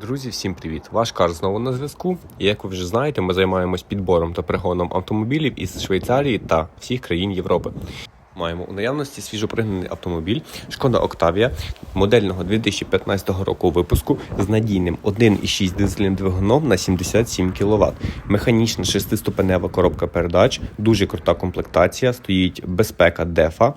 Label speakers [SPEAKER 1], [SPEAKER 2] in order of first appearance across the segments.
[SPEAKER 1] Друзі, всім привіт! Ваш кар знову на зв'язку. І як ви вже знаєте, ми займаємось підбором та пригоном автомобілів із Швейцарії та всіх країн Європи. Маємо у наявності свіжопригнаний автомобіль Шкода Октавія модельного 2015 року випуску з надійним 1,6 дизельним двигуном на 77 кВт. Механічна шестиступенева коробка передач, дуже крута комплектація, стоїть безпека DEFA.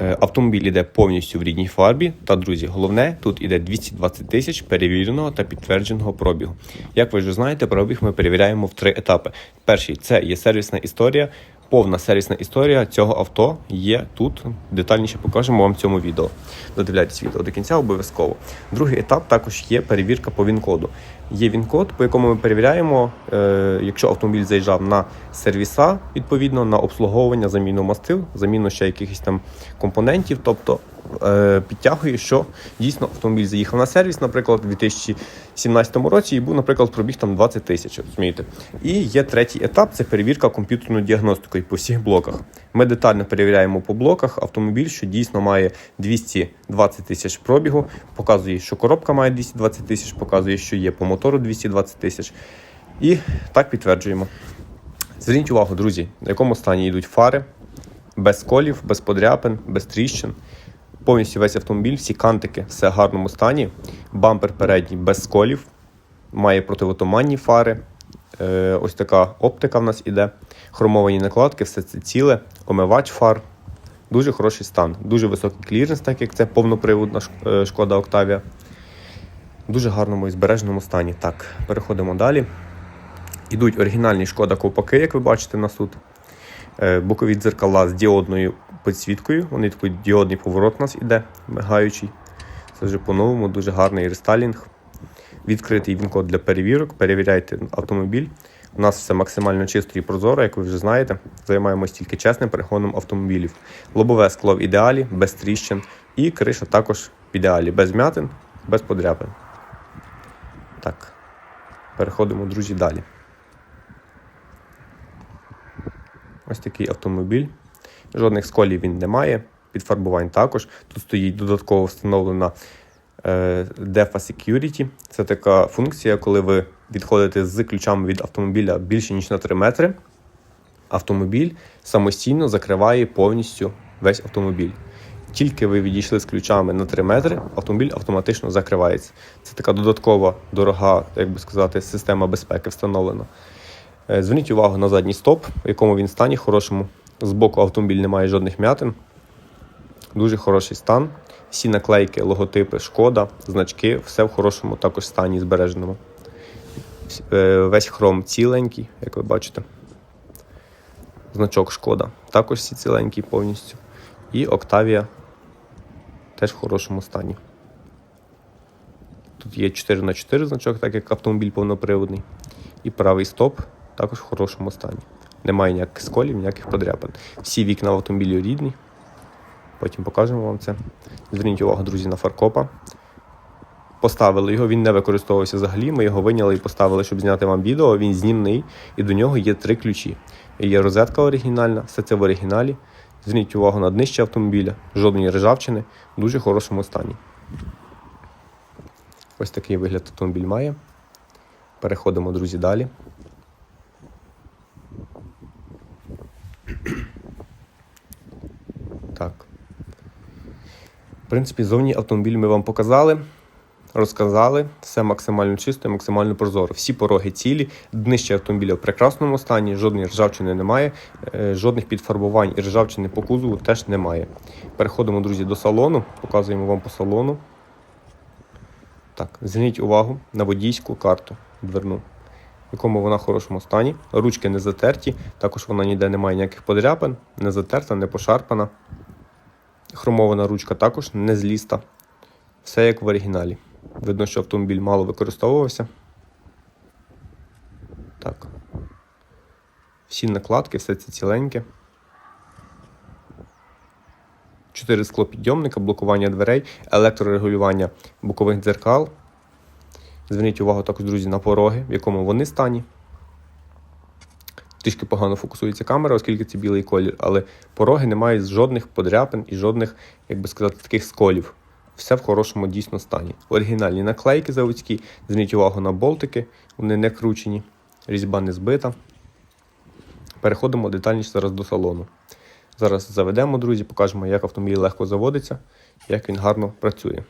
[SPEAKER 1] Е, Автомобіль іде повністю в рідній фарбі. Та, друзі, головне, тут іде 220 тисяч перевіреного та підтвердженого пробігу. Як ви вже знаєте, пробіг ми перевіряємо в три етапи. Перший це є сервісна історія. Повна сервісна історія цього авто є тут. Детальніше покажемо вам в цьому відео. Додивляйтесь відео до кінця обов'язково. Другий етап також є перевірка по ВІН-коду. Є ВІН-код, по якому ми перевіряємо, е, якщо автомобіль заїжджав на сервіса, відповідно на обслуговування, заміну мастил, заміну ще якихось там компонентів. Тобто підтягує, що дійсно автомобіль заїхав на сервіс, наприклад, у 2017 році і був, наприклад, пробіг там 20 тисяч. розумієте. І є третій етап це перевірка комп'ютерною діагностикою по всіх блоках. Ми детально перевіряємо по блоках автомобіль, що дійсно має 220 тисяч пробігу, показує, що коробка має 220 тисяч, показує, що є по мотору 220 тисяч. І так підтверджуємо. Зверніть увагу, друзі, на якому стані йдуть фари, без колів, без подряпин, без тріщин. Повністю весь автомобіль, всі кантики, все в гарному стані. Бампер передній без сколів, має противотуманні фари. Е, ось така оптика в нас іде. Хромовані накладки, все це ціле, омивач фар. Дуже хороший стан, дуже високий кліренс, так як це повноприводна е, шкода Октавія. Дуже гарному і збереженому стані. Так, переходимо далі. Ідуть оригінальні шкода ковпаки, як ви бачите на суд. Е, Бокові дзеркала з діодною підсвіткою. Вони такий діодний поворот у нас іде, мигаючий. Це вже по-новому, дуже гарний рестайлінг. Відкритий він код для перевірок. Перевіряйте автомобіль. У нас все максимально чисто і прозоро, як ви вже знаєте. Займаємось тільки чесним перегоном автомобілів. Лобове скло в ідеалі, без тріщин. І криша також в ідеалі, без м'ятин, без подряпин. Так, переходимо, друзі, далі. Ось такий автомобіль. Жодних сколів він не має, підфарбувань також. Тут стоїть додатково встановлена е, DEFA Security. Це така функція, коли ви відходите з ключами від автомобіля більше ніж на 3 метри. Автомобіль самостійно закриває повністю весь автомобіль. Тільки ви відійшли з ключами на 3 метри, автомобіль автоматично закривається. Це така додаткова, дорога, як би сказати, система безпеки встановлена. Е, Зверніть увагу на задній стоп, в якому він стані хорошому. Збоку автомобіль не має жодних м'ятин. Дуже хороший стан. Всі наклейки, логотипи, шкода, значки, все в хорошому також стані збереженому. Е, Весь хром ціленький, як ви бачите. Значок шкода. Також всі ціленькі повністю. І Octavia теж в хорошому стані. Тут є 4 на 4 значок, так як автомобіль повноприводний. І правий стоп також в хорошому стані. Немає ніяких сколів, ніяких подряпин. Всі вікна в автомобілі рідні. Потім покажемо вам це. Зверніть увагу, друзі, на фаркопа. Поставили його, він не використовувався взагалі. Ми його виняли і поставили, щоб зняти вам відео. Він знімний, і до нього є три ключі. Є розетка оригінальна, все це в оригіналі. Зверніть увагу на днище автомобіля, жодної ржавчини, в дуже хорошому стані. Ось такий вигляд автомобіль має. Переходимо, друзі, далі. Так. В принципі, зовні автомобіль ми вам показали, розказали. Все максимально чисто максимально прозоро. Всі пороги цілі, днище автомобіля в прекрасному стані, жодної ржавчини немає, е, жодних підфарбувань і ржавчини по кузову теж немає. Переходимо, друзі, до салону, показуємо вам по салону. Так, зверніть увагу на водійську карту дверну, в якому вона в хорошому стані. Ручки не затерті, також вона ніде не має ніяких подряпин, не затерта, не пошарпана. Хромована ручка також не зліста. Все як в оригіналі. Видно, що автомобіль мало використовувався. Так. Всі накладки, все це ціленьке. Чотири склопідйомника, блокування дверей, електрорегулювання бокових дзеркал. Зверніть увагу також, друзі, на пороги, в якому вони стані. Трішки погано фокусується камера, оскільки це білий колір, але пороги не мають жодних подряпин і жодних, як би сказати, таких сколів. все в хорошому дійсно стані. Оригінальні наклейки заводські, зверніть увагу на болтики, вони не кручені, різьба не збита. Переходимо детальніше зараз до салону. Зараз заведемо, друзі, покажемо, як автомобіль легко заводиться, як він гарно працює.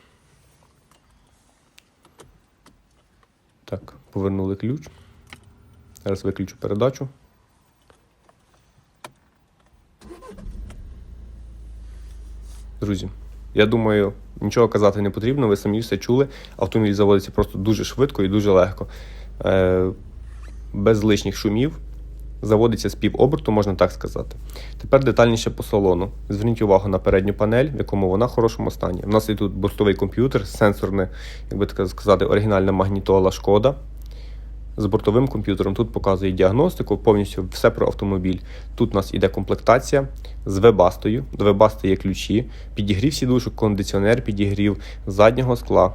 [SPEAKER 1] Так, повернули ключ. Зараз виключу передачу. Друзі, я думаю, нічого казати не потрібно, ви самі все чули. Автомобіль заводиться просто дуже швидко і дуже легко. Е, без лишніх шумів. Заводиться з пів оберту, можна так сказати. Тепер детальніше по салону. Зверніть увагу на передню панель, в якому вона в хорошому стані. У нас є тут бортовий комп'ютер, сенсорне, як би так сказати, оригінальна магнітола шкода. З бортовим комп'ютером тут показує діагностику, повністю все про автомобіль. Тут у нас іде комплектація з вебастою. До вебасти є ключі, підігрів сідушок, кондиціонер, підігрів заднього скла.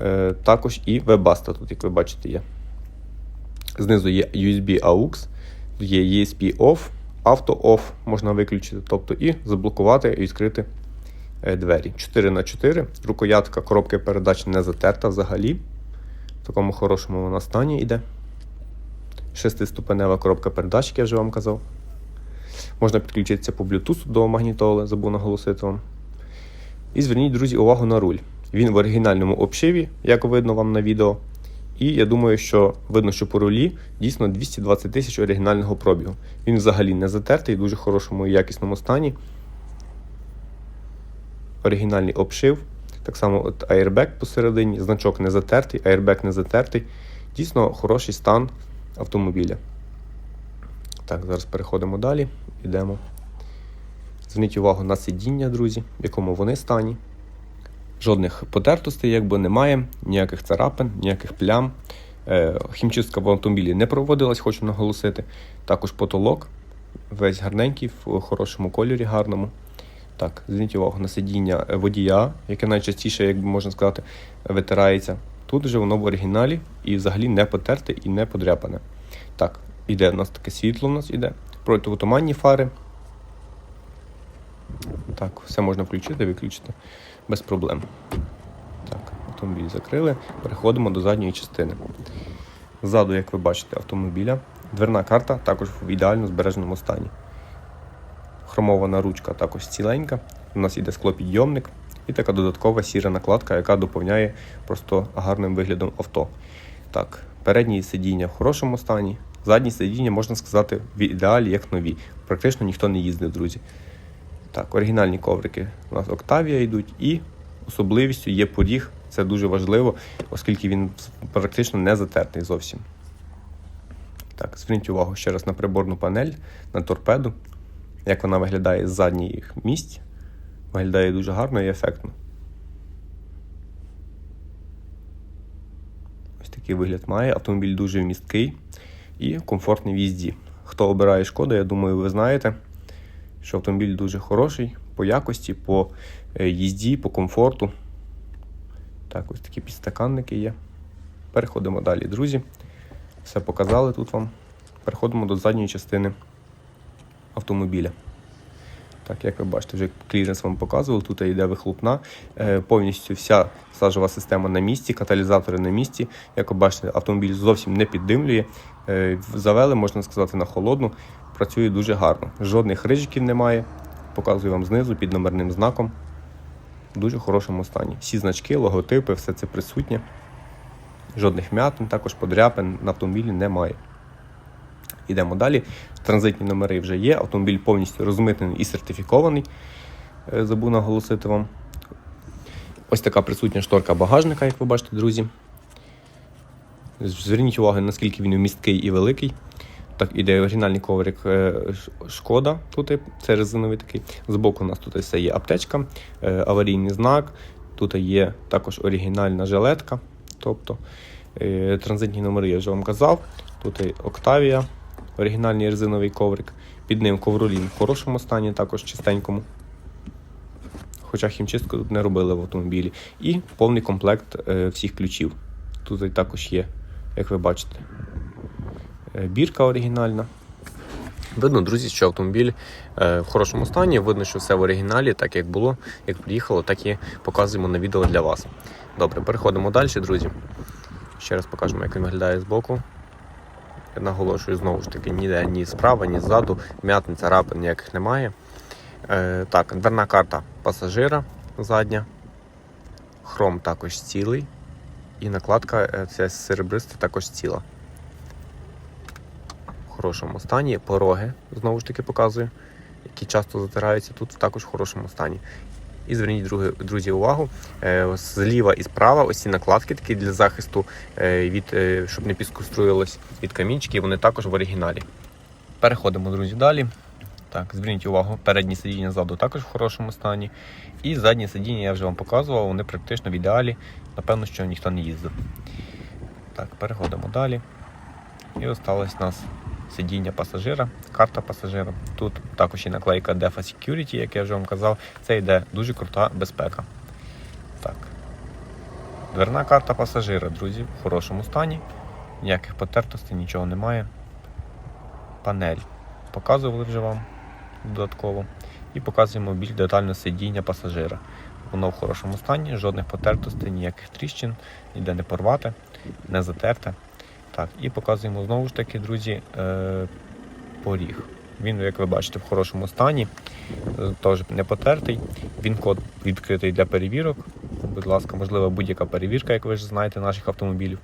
[SPEAKER 1] Е, також і вебаста тут, як ви бачите, є. Знизу є USB AUX, є ESP OFF, Auto OFF можна виключити, тобто і заблокувати і відкрити е, двері. 4х4, рукоятка коробки передач не затерта взагалі. В такому хорошому вона стані йде. Шестиступенева коробка передач, як я вже вам казав. Можна підключитися по Bluetooth до магнітоли, забув наголосити вам. І зверніть, друзі, увагу на руль. Він в оригінальному обшиві, як видно вам на відео. І я думаю, що видно, що по рулі дійсно 220 тисяч оригінального пробігу. Він взагалі не затертий, в дуже хорошому і якісному стані. Оригінальний обшив. Так само от аербек посередині, значок не затертий, аербек не затертий. Дійсно хороший стан автомобіля. Так, зараз переходимо далі. Йдемо. Зверніть увагу на сидіння, друзі, в якому вони стані. Жодних потертостей, якби немає, ніяких царапин, ніяких плям. Е, Хімчистка в автомобілі не проводилась, хочу наголосити. Також потолок, весь гарненький, в хорошому кольорі, гарному. Так, зверніть увагу на сидіння водія, яке найчастіше, як можна сказати, витирається. Тут вже воно в оригіналі і взагалі не потерте і не подряпане. Так, іде у нас таке світло, у нас іде. Противотуманні фари. Так, все можна включити, виключити без проблем. Так, автомобіль закрили. Переходимо до задньої частини. Ззаду, як ви бачите, автомобіля. Дверна карта також в ідеально збереженому стані. Хромована ручка також ціленька. У нас іде склопідйомник і така додаткова сіра накладка, яка доповняє просто гарним виглядом авто. Так, передні сидіння в хорошому стані. Задні сидіння, можна сказати, в ідеалі як нові. Практично ніхто не їздив, друзі. Так, оригінальні коврики у нас Octavia йдуть, і особливістю є поріг. Це дуже важливо, оскільки він практично не затертий зовсім. Так, зверніть увагу ще раз на приборну панель, на торпеду. Як вона виглядає з задніх місць. Виглядає дуже гарно і ефектно. Ось такий вигляд має. Автомобіль дуже місткий і комфортний в їзді. Хто обирає шкоду, я думаю, ви знаєте, що автомобіль дуже хороший по якості, по е, їзді, по комфорту. Так, ось такі підстаканники є. Переходимо далі, друзі. Все показали тут вам. Переходимо до задньої частини автомобіля. Так, як ви бачите, вже кліренс вам показував, тут йде вихлопна. Е, повністю вся сажова система на місці, каталізатори на місці. Як ви бачите, автомобіль зовсім не піддимлює. Е, завели, можна сказати, на холодну. Працює дуже гарно. Жодних рижиків немає. Показую вам знизу під номерним знаком. В дуже хорошому стані. Всі значки, логотипи, все це присутнє. Жодних м'ятин, також подряпин на автомобілі немає. Йдемо далі. Транзитні номери вже є. Автомобіль повністю розмитнений і сертифікований. Е, Забув наголосити вам. Ось така присутня шторка багажника, як ви бачите, друзі. Зверніть увагу, наскільки він місткий і великий. Так, іде оригінальний коврик е, шкода. Тут це резиновий такий. Збоку у нас тут все є аптечка, е, аварійний знак. Тут є також оригінальна жилетка. Тобто транзитні номери я вже вам казав. Тут Octavia, оригінальний резиновий коврик. Під ним ковролін в хорошому стані, також чистенькому. Хоча хімчистку тут не робили в автомобілі. І повний комплект е, всіх ключів. Тут також є, як ви бачите. Е, Бірка оригінальна. Видно, друзі, що автомобіль е, в хорошому стані. Видно, що все в оригіналі, так як було, як приїхало, так і показуємо на відео для вас. Добре, переходимо далі, друзі. Ще раз покажемо, як він виглядає збоку. Я наголошую знову ж таки, ніде ні справа, ні ззаду, м'ятин, царапин ніяких немає. Е, так, дверна карта пасажира задня. Хром також цілий. І накладка е, ця серебриста також ціла. В хорошому стані. Пороги, знову ж таки, показую, які часто затираються, тут також в хорошому стані. І зверніть, друзі, увагу, е, зліва і справа ось ці накладки такі для захисту, е, від, е, щоб не підскоструїлось від камінчиків, вони також в оригіналі. Переходимо, друзі, далі. Так, зверніть увагу, передні сидіння ззаду також в хорошому стані. І задні сидіння я вже вам показував, вони практично в ідеалі. Напевно, що ніхто не їздив. Так, переходимо далі. І осталось у нас сидіння пасажира, карта пасажира. Тут також і наклейка DEFA Security, як я вже вам казав. Це йде дуже крута безпека. Так. Дверна карта пасажира, друзі, в хорошому стані. Ніяких потертостей, нічого немає. Панель. Показували вже вам додатково. І показуємо більш детально сидіння пасажира. Воно в хорошому стані, жодних потертостей, ніяких тріщин, ніде не порвате, не затерте. Так, і показуємо знову ж таки, друзі, е, поріг. Він, як ви бачите, в хорошому стані, е, теж не потертий. Він код відкритий для перевірок. Будь ласка, можлива будь-яка перевірка, як ви ж знаєте, наших автомобілів.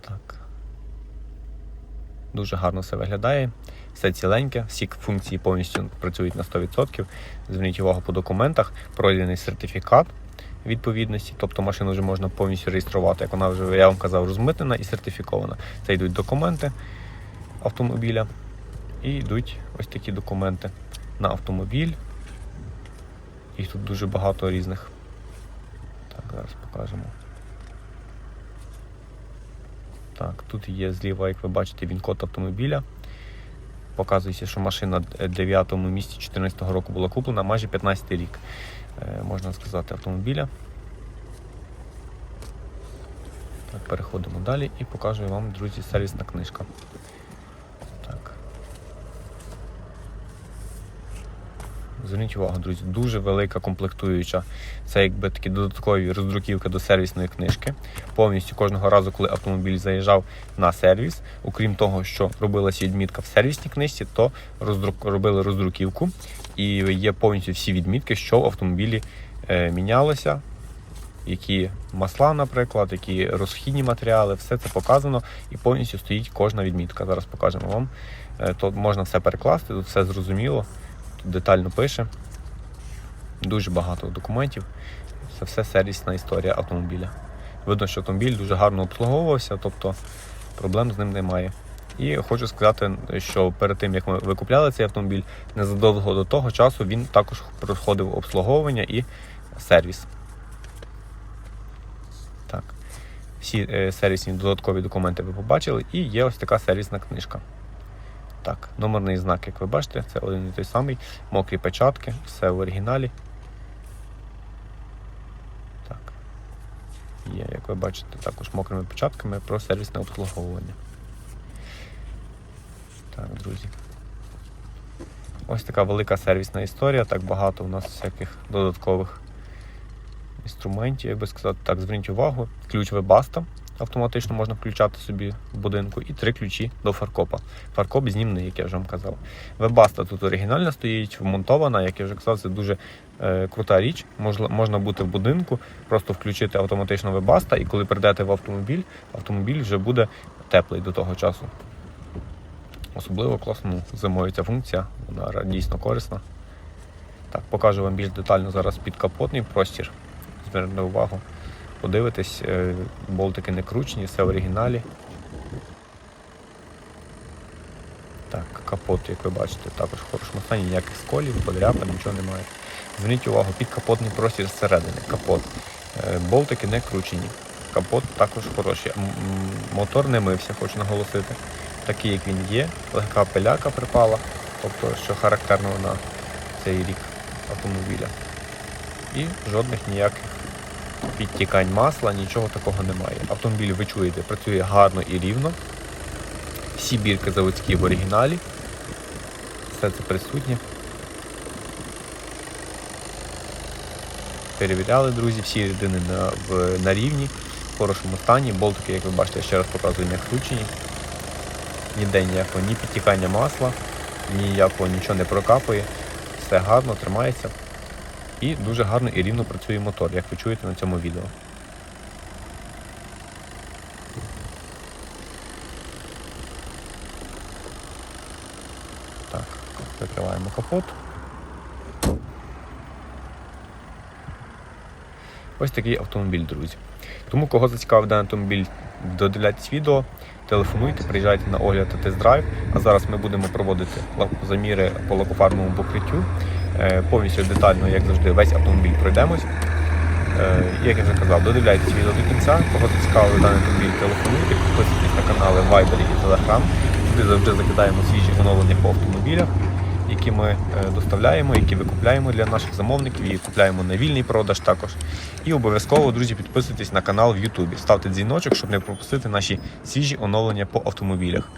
[SPEAKER 1] Так. Дуже гарно все виглядає. Все ціленьке, всі функції повністю працюють на 100%. Зверніть увагу по документах, пройдений сертифікат відповідності, тобто машину вже можна повністю реєструвати, як вона вже, я вам казав, розмитнена і сертифікована. Це йдуть документи автомобіля і йдуть ось такі документи на автомобіль. Їх тут дуже багато різних. Так, зараз покажемо. Так, тут є зліва, як ви бачите, він код автомобіля. Показується, що машина 9 місці 2014 року була куплена, майже 15 рік, можна сказати, автомобіля. Так, переходимо далі і покажу вам, друзі, сервісна книжка. Так. Зверніть увагу, друзі, дуже велика комплектуюча. Це якби такі додаткові роздруківки до сервісної книжки. Повністю кожного разу, коли автомобіль заїжджав на сервіс, окрім того, що робилася відмітка в сервісній книжці, то роздрук... робили роздруківку. І є повністю всі відмітки, що в автомобілі е, мінялося, які масла, наприклад, які розхідні матеріали, все це показано і повністю стоїть кожна відмітка. Зараз покажемо вам. Е, Тут можна все перекласти, тут все зрозуміло, тут детально пише. Дуже багато документів. Це все сервісна історія автомобіля. Видно, що автомобіль дуже гарно обслуговувався, тобто проблем з ним немає. І хочу сказати, що перед тим як ми викупляли цей автомобіль, незадовго до того часу він також проходив обслуговування і сервіс. Так. Всі е, сервісні додаткові документи ви побачили, і є ось така сервісна книжка. Так, номерний знак, як ви бачите, це один і той самий, мокрі печатки, все в оригіналі. Так. Є, як ви бачите, також мокрими печатками про сервісне обслуговування. Так, друзі. Ось така велика сервісна історія, так багато у нас всяких додаткових інструментів, як би сказати. Так, зверніть увагу, ключ Webasto автоматично можна включати собі в будинку, і три ключі до фаркопа. Фаркоп знімний, як я вже вам казав. Webasto тут оригінальна стоїть, вмонтована, як я вже казав, це дуже е, крута річ. Можна, можна бути в будинку, просто включити автоматично Webasto, і коли прийдете в автомобіль, автомобіль вже буде теплий до того часу. Особливо класно зимою ця функція, вона дійсно корисна. Так, покажу вам більш детально зараз підкапотний простір. Зверніть увагу. Подивитись, е, болтики не кручені, все в оригіналі. Так, капот, як ви бачите, також в хорошому стані, ніяких сколів, подряпин, нічого немає. Зверніть увагу, підкапотний простір зсередини, капот. Е, Болтики не кручені. Капот також хороший. Мотор не мився, хочу наголосити. Такий, як він є, легка пиляка припала, тобто, що характерно на цей рік автомобіля. І жодних ніяких підтікань масла, нічого такого немає. Автомобіль, ви чуєте, працює гарно і рівно. Всі бірки заводські в оригіналі. Все це присутнє. Перевіряли, друзі, всі рідини на, в, на рівні, в хорошому стані. Болтики, як ви бачите, я ще раз показую, не кручені. Ніде ніякого ні підтікання масла, ніякого нічого не прокапує. Все гарно тримається. І дуже гарно і рівно працює мотор, як ви чуєте на цьому відео. Так, закриваємо капот. Ось такий автомобіль, друзі. Тому кого зацікавив даний автомобіль, додивляйтесь відео, телефонуйте, приїжджайте на огляд та тест-драйв. А зараз ми будемо проводити заміри по лакофарбовому покриттю. Е, Повністю детально, як завжди, весь автомобіль пройдемось. Е, Як я вже казав, додивляйтесь відео до кінця. Кого цікавий даний автомобіль, телефонуйте, підписуйтесь на канали Viber і Telegram. Туди завжди закидаємо свіжі оновлення по автомобілях, які ми е, доставляємо, які викупляємо для наших замовників і купляємо на вільний продаж також. І обов'язково, друзі, підписуйтесь на канал в Ютубі. Ставте дзвіночок, щоб не пропустити наші свіжі оновлення по автомобілях.